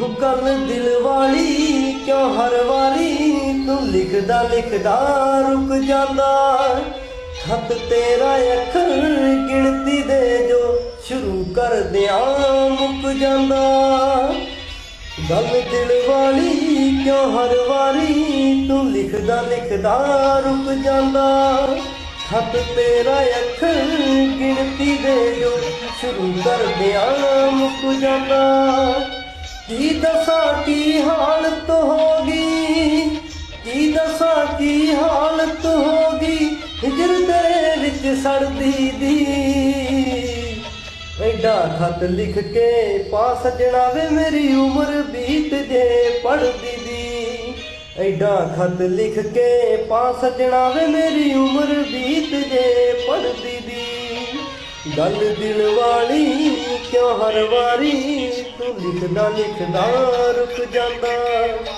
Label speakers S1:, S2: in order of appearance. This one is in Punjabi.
S1: ਗੱਲ ਦਿਲ ਵਾਲੀ ਕਿਉਂ ਹਰ ਵਾਰੀ ਤੂੰ ਲਿਖਦਾ ਲਿਖਦਾ ਰੁਕ ਜਾਂਦਾ? ਖਤ ਤੇਰਾ ਅੱਖਰ ਗਿਣਤੀ ਦੇ ਜੋ ਸ਼ੁਰੂ ਕਰਦਿਆਂ ਮੁੱਕ ਜਾਂਦਾ। ਗੱਲ ਦਿਲ ਵਾਲੀ ਕਿਉਂ ਹਰ ਵਾਰੀ ਤੂੰ ਲਿਖਦਾ ਲਿਖਦਾ ਰੁਕ ਜਾਂਦਾ? ਖਤ ਤੇਰਾ ਅੱਖਰ ਗਿਣਤੀ ਦੇ ਜੋ ਸ਼ੁਰੂ ਕਰਦਿਆਂ ਮੁੱਕ ਜਾਂਦਾ। ਕੀ ਦੱਸਾਂ ਕੀ ਹਾਲਤ ਹੋ ਗਈ? ਕੀ ਦੱਸਾਂ ਕੀ ਹਾਲਤ ਹੋ ਗਈ? ਹਿਜਰ ਤੇਰੇ ਵਿੱਚ ਸੜਦੀ ਦੀ। ਐਡਾ ਖਤ ਲਿਖ ਕੇ ਪਾ ਸਜਣਾ ਵੇ ਮੇਰੀ ਉਮਰ ਬੀਤ ਜੇ ਪੜਦੀ ਦੀ। ਐਡਾ ਖਤ ਲਿਖ ਕੇ ਪਾ ਸਜਣਾ ਵੇ ਮੇਰੀ ਉਮਰ ਬੀਤ ਜੇ ਪੜਦੀ ਦੀ। ਗੱਲ ਦਿਲ ਵਾਲੀ ਹਰ ਵਾਰੀ ਤੂੰ ਲਿਖਦਾ ਲਿਖਦਾ ਰੁਕ ਜਾਂਦਾ।